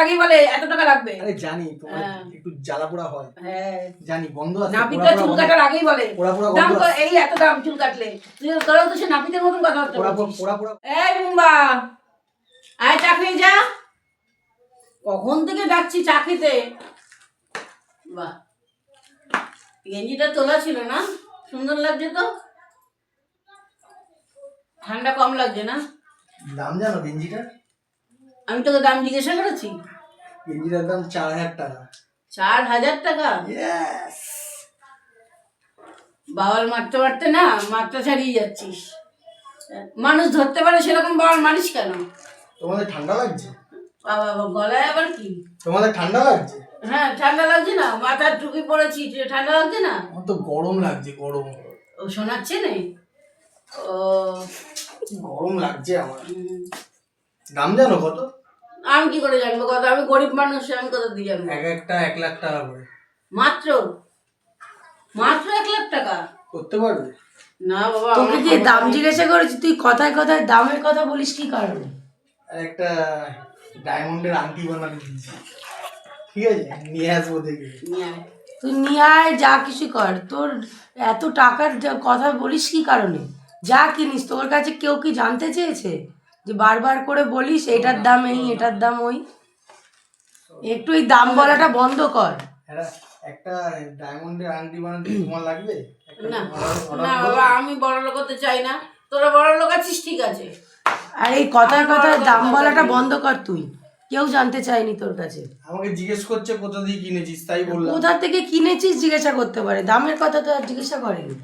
আগেই বলে এত টাকা লাগবে? আরে জানি তোমার হ্যাঁ। একটু জ্বালা পোড়া হয়। হ্যাঁ। জানি বন্ধ আছে নাপিতটা চুল কাটার আগেই বলে। পোড়া পোড়া দাম এই এত দাম চুল কাটলে। তোরাও তো সে নাপিতের মতন কথা পোড়া পোড়া পোড়া এই আয় চাকরি যা। কখন থেকে ডাকছি চাকরিতে বাহ। গেঞ্জিটা তোলা ছিল না? সুন্দর লাগছে তো? ঠান্ডা কম লাগছে না? দাম জানো গেঞ্জিটার? আমি তোকে দাম জিজ্ঞাসা করেছি? গেঞ্জিটার দাম চার হাজার টাকা। চার হাজার টাকা? বাওয়াল মারতে মারতে না মাত্রা ছাড়িয়ে যাচ্ছিস। মানুষ ধরতে পারে সেরকম বাওয়াল মারিস কেন? তোমাদের ঠান্ডা লাগছে? বাবা গলায় আবার কি? তোমাদের ঠান্ডা লাগছে? হ্যাঁ ঠান্ডা লাগছে না মাথার টুপি পরেছি যে ঠান্ডা লাগছে না? আমার তো গরম লাগছে গরম। ও শোনাচ্ছে না? ও। গরম লাগছে আমার। দাম জানো কত? আমি কি করে জানব কত আমি গরিব মানুষ আমি কত দিয়ে জানব। এক একটা এক লাখ টাকা করে। মাত্র? মাত্র এক লাখ টাকা? করতে পারবে? না বাবা তোকে যে দাম জিজ্ঞাসা করেছি তুই কথায় কথায় দামের কথা বলিস কি কারণে? একটা ডায়মন্ডের আংটি বানাতে দিয়েছি ঠিক আছে? নিয়ে আসব দেখে। তুই নিয়ে আয় যা কিছু কর। তোর এত টাকার যা কথা বলিস কি কারণে? যা কিনিস তোর কাছে কেউ কি জানতে চেয়েছে? যে বারবার করে বলিস এটার দাম এই এটার দাম ওই। একটু এই দাম বলাটা বন্ধ কর। একটা ডায়মন্ডের আংটি বানাতে তোমার লাগবে? না। বাবা আমি বড় লোক হতে চাই না। তোরা বড় লোক আছিস ঠিক আছে। আর এই কথায় কথায় দাম বলাটা বন্ধ কর তুই। কেউ জানতে চায়নি তোর কাছে। আমাকে জিজ্ঞেস করছে কোথা দিয়ে কিনেছিস? তাই বললাম। কোথা থেকে কিনেছিস জিজ্ঞাসা করতে পারে। দামের কথা তো আর জিজ্ঞাসা করেনি।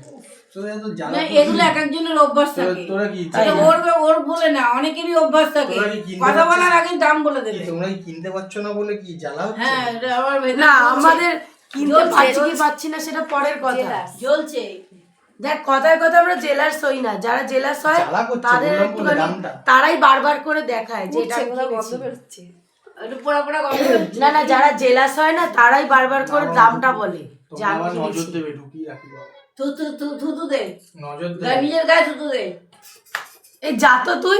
না এগুলো এক একজনের অভ্যাস তোরা- থাকে। তোরা কি ওর ওর বলে না অনেকেরই অভ্যাস থাকে। কথা বলার আগে দাম বলে কি দেবে তোমরা কি কিনতে পারছ না বলে কি জ্বালা হচ্ছে? হ্যাঁ না আমাদের কিনতে পারছি কি পাচ্ছি না সেটা পরের কথা। জ্বলছে। দেখ কথায় কথা আমরা জেলার্স হই না। যারা জেলার্স হয় তাদের তারাই বারবার করে দেখায় যে এটা। না না যারা জেলাস হয় না তারাই বারবার করে দামটা বলে। তোমরা আমি আবার নজর দে। নজর গায়ে নিজের গায়ে থু থু দে। এই যা তো তুই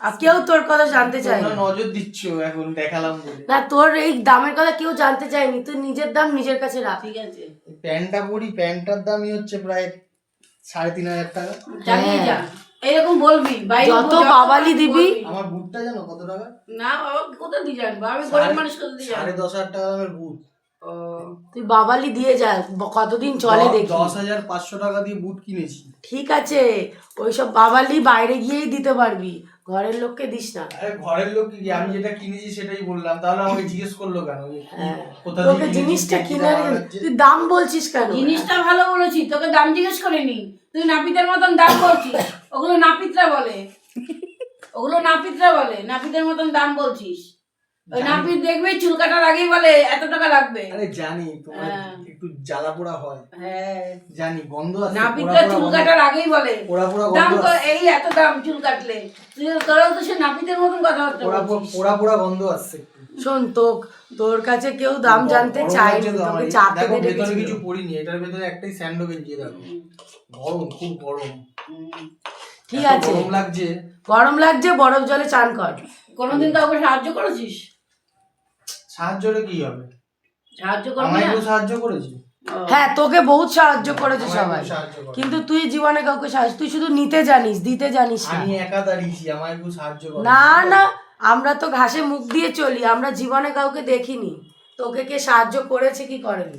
আর কেউ তোর কথা জানতে চায় নজর দিচ্ছ এখন দেখালাম বলে। না তোর এই দামের কথা কেউ জানতে চায়নি। তুই নিজের দাম নিজের কাছে রাখ। ঠিক আছে। প্যান্টটা পরি প্যান্টটার দামই হচ্ছে প্রায় সাড়ে তিন হাজার টাকা। চালিয়ে যা। এরকম বলবি বাইরে যত বাবালি দিবি। আমার বুটটা জানো কত টাকা? না বাবা কোথা দিয়ে জানব? আমি গরিব মানুষ কোথা দিয়ে সাড়ে দশ হাজার টাকা দামের বুট। তুই বাবালি দিয়ে যা কতদিন চলে দেখি। দশ হাজার পাঁচশো টাকা দিয়ে বুট কিনেছি। ঠিক আছে ওইসব বাবালি বাইরে গিয়েই দিতে পারবি ঘরের লোককে দিস না। আরে ঘরের লোক কি? আমি যেটা কিনেছি সেটাই বললাম তাহলে আমাকে জিজ্ঞেস করল কেন কোথা হ্যাঁ। তোকে জিনিসটা কিনে তুই দাম বলছিস কেন? জিনিসটা ভালো বলেছি তোকে দাম জিজ্ঞেস করিনি। তুই নাপিতের মতন দাম বলছিস ওগুলো নাপিতরা বলে। ওগুলো নাপিতরা বলে নাপিতের মতন দাম বলছিস। নাপিত দেখবে চুল কাটার আগেই বলে এত টাকা লাগবে। আরে জানি তোমার হ্যাঁ। একটু জ্বালা পোড়া হয়। হ্যাঁ। জানি গন্ধ আছে নাপিতরা চুল কাটার আগেই বলে। পোড়া পোড়া দাম আসছে। এই এত দাম চুল কাটলে। তুই তোরাও তো সে নাপিতের মতন কথাবার্তা পোড়া বলছিস। পোড়া- পোড়া পোড়া গন্ধ আসছে শোন তো তোর কাছে কেউ দাম জানতে গরম চায়নি লাগছে তো আমার। তোকে চাপে দেখো ভেতরে কিছু পরিনি এটার ভেতরে একটাই স্যান্ডো গেঞ্জি দেখো গরম খুব গরম। ঠিক আছে। গরম লাগছে। গরম লাগছে বরফ জলে চান কর। কোনোদিন কাউকে সাহায্য করেছিস? সাহায্যরে কি হবে? সাহায্য করবে আমায় না? কেউ সাহায্য করেছে? ও, হ্যাঁ তোকে বহুত সাহায্য করেছে আমায় সবাই। কেউ সাহায্য করে কিন্তু তুই জীবনে কাউকে সাহায্য তুই শুধু নিতে জানিস দিতে জানিস না। আমি একা দাঁড়িয়েছি আমায় কেউ সাহায্য করে না না আমরা তো ঘাসে মুখ দিয়ে চলি আমরা জীবনে কাউকে দেখিনি। তোকে কে সাহায্য করেছে কি করেনি?